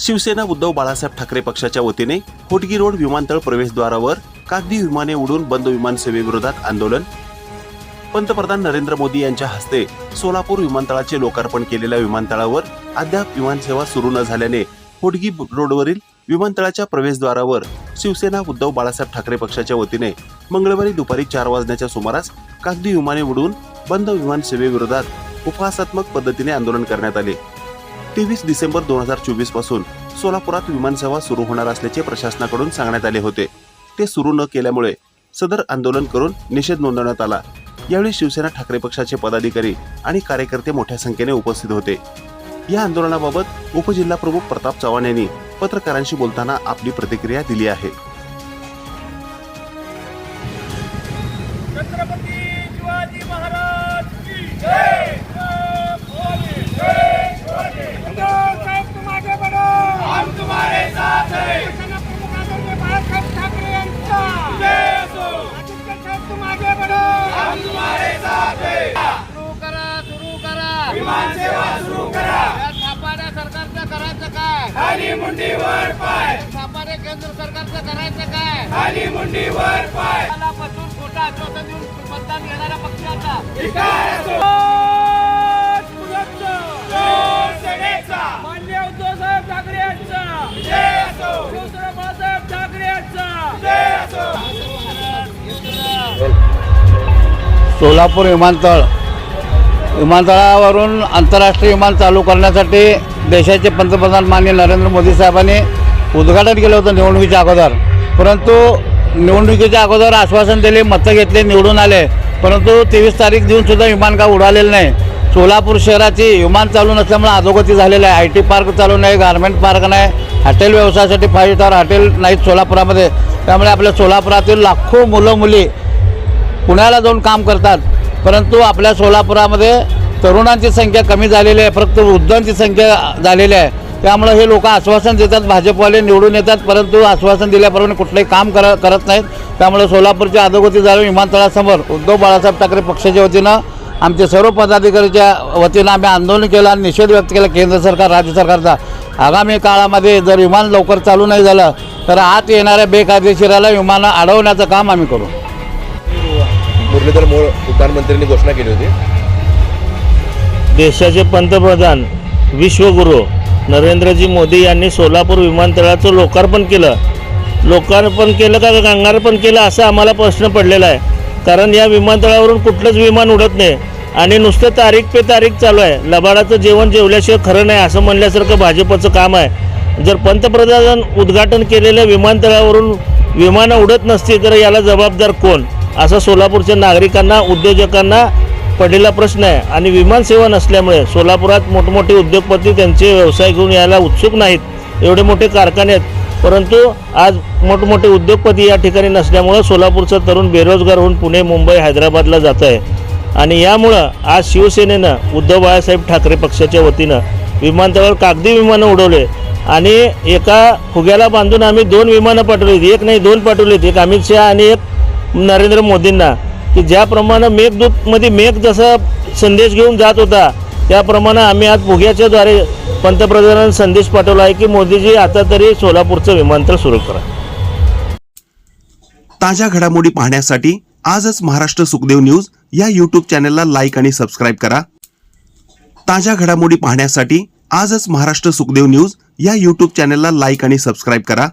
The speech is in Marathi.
शिवसेना उद्धव बाळासाहेब ठाकरे पक्षाच्या वतीने होटगी रोड विमानतळ प्रवेशद्वारावर कागदी विमाने उडून बंद विमान सेवेविरोधात आंदोलन. पंतप्रधान नरेंद्र मोदी यांच्या हस्ते सोलापूर विमानतळाचे लोकार्पण केलेल्या विमानतळावर अद्याप विमानसेवा सुरू न झाल्याने होटगी रोडवरील विमानतळाच्या प्रवेशद्वारावर शिवसेना उद्धव बाळासाहेब ठाकरे पक्षाच्या वतीने मंगळवारी दुपारी चार वाजण्याच्या सुमारास कागदी विमाने उडून बंद विमान सेवेविरोधात उपहासात्मक पद्धतीने आंदोलन करण्यात आले. तेवीस डिसेंबर दोन हजार चोवीसपासून सोलापुरात विमानसेवा सुरू होणार असल्याचे प्रशासनाकडून सांगण्यात आले होते. ते सुरू न केल्यामुळे सदर आंदोलन करून निषेध नोंदवण्यात आला. यावेळी शिवसेना ठाकरे पक्षाचे पदाधिकारी आणि कार्यकर्ते मोठ्या संख्येने उपस्थित होते. या आंदोलनाबाबत उपजिल्हा प्रमुख प्रताप चव्हाण यांनी पत्रकारांशी बोलताना आपली प्रतिक्रिया दिली आहे. छत्रपती शिवाजी महाराज खाली मुंडीवर पाय. थापाड्या केंद्र सरकारचं करायचं काय? खाली मुंडीवर पाय. मला पसून खोटा आश्वासन देऊन मतदान घेणाऱ्या पक्षाचा. मान्य उद्धवसाहेब ठाकरे यांचा. शिवसेना बाळासाहेब ठाकरे यांचा. सोलापूर विमानतळ. विमानतळावरून आंतरराष्ट्रीय विमान चालू करण्यासाठी देशाचे पंतप्रधान माननीय नरेंद्र मोदी साहेबांनी उद्घाटन केलं होतं निवडणुकीच्या अगोदर. परंतु निवडणुकीच्या अगोदर आश्वासन दिले मतं घेतले निवडून आले. परंतु तेवीस तारीख देऊन सुद्धा विमान का उडालेलं नाही. सोलापूर शहराची विमान चालू नसल्यामुळे अधोगती झालेलं आहे. आय टी पार्क चालू नाही गारमेंट पार्क नाही हॉटेल व्यवसायासाठी फाईव्ह स्टार हॉटेल नाहीत सोलापुरामध्ये. त्यामुळे आपल्या सोलापुरातील लाखो मुलं मुली पुण्याला जाऊन काम करतात. परंतु आपल्या सोलापुरामध्ये तरुणांची संख्या कमी झालेली आहे फक्त वृद्धांची संख्या झालेली आहे. त्यामुळे हे लोक आश्वासन देतात भाजपवाले निवडून येतात परंतु आश्वासन दिल्याप्रमाणे कुठलंही काम कर करत नाहीत. त्यामुळे सोलापूरच्या अधोगती झालं विमानतळासमोर उद्धव बाळासाहेब ठाकरे पक्षाच्या वतीनं आमचे सर्व पदाधिकाऱ्याच्या वतीनं आम्ही आंदोलन केलं आणि निषेध व्यक्त केला केंद्र सरकार राज्य सरकारचा. आगामी काळामध्ये जर विमान लवकर चालू नाही झालं तर आत येणाऱ्या बेकायदेशीराला विमानं अडवण्याचं काम आम्ही करू. मुरलीधर मोळ प्रधानमंत्र्यांनी घोषणा केली होती. देशाचे पंतप्रधान विश्वगुरू नरेंद्रजी मोदी यांनी सोलापूर विमानतळाचं लोकार्पण केलं. लोकार्पण केलं का गंगार्पण केलं असं आम्हाला प्रश्न पडलेला आहे. कारण या विमानतळावरून कुठलंच विमान उडत नाही आणि नुसतं तारीख पे तारीख चालू आहे. लबाडाचं जेवण जेवल्याशिवाय खरं नाही असं म्हणल्यासारखं भाजपचं काम आहे. जर पंतप्रधान उद्घाटन केलेल्या विमानतळावरून विमानं उडत नसती तर याला जबाबदार कोण? असं सोलापूरच्या नागरिकांना उद्योजकांना पडलेला प्रश्न आहे. आणि विमानसेवा नसल्यामुळे सोलापुरात मोठमोठे उद्योगपती त्यांचे व्यवसाय घेऊन यायला उत्सुक नाहीत. एवढे मोठे कारखाने आहेत. परंतु आज मोठमोठे उद्योगपती या ठिकाणी नसल्यामुळं सोलापूरचं तरुण बेरोजगार होऊन पुणे मुंबई हैदराबादला जात आहे. आणि यामुळं आज शिवसेनेनं उद्धव बाळासाहेब ठाकरे पक्षाच्या वतीनं विमानतळावर कागदी विमानं उडवले. आणि एका फुग्याला बांधून आम्ही दोन विमानं पाठवली एक नाही दोन पाठवलीत. एक अमित शहा आणि एक नरेंद्र मोदींना. की ज्याप्रमाणे मेघदूतमध्ये मेघ जसा संदेश घेऊन जात होता त्याप्रमाणे आम्ही आज फुग्याच्याद्वारे पंतप्रधानांना संदेश पाठवला आहे की मोदीजी आता तरी सोलापूरचं विमानतळ सुरू करा. ताज्या घडामोडी पाहण्यासाठी आजच महाराष्ट्र सुखदेव न्यूज या यूट्यूब चॅनलला लाईक आणि सबस्क्राईब करा. ताज्या घडामोडी पाहण्यासाठी आजच महाराष्ट्र सुखदेव न्यूज या यूट्यूब चॅनलला लाईक आणि सबस्क्राईब करा.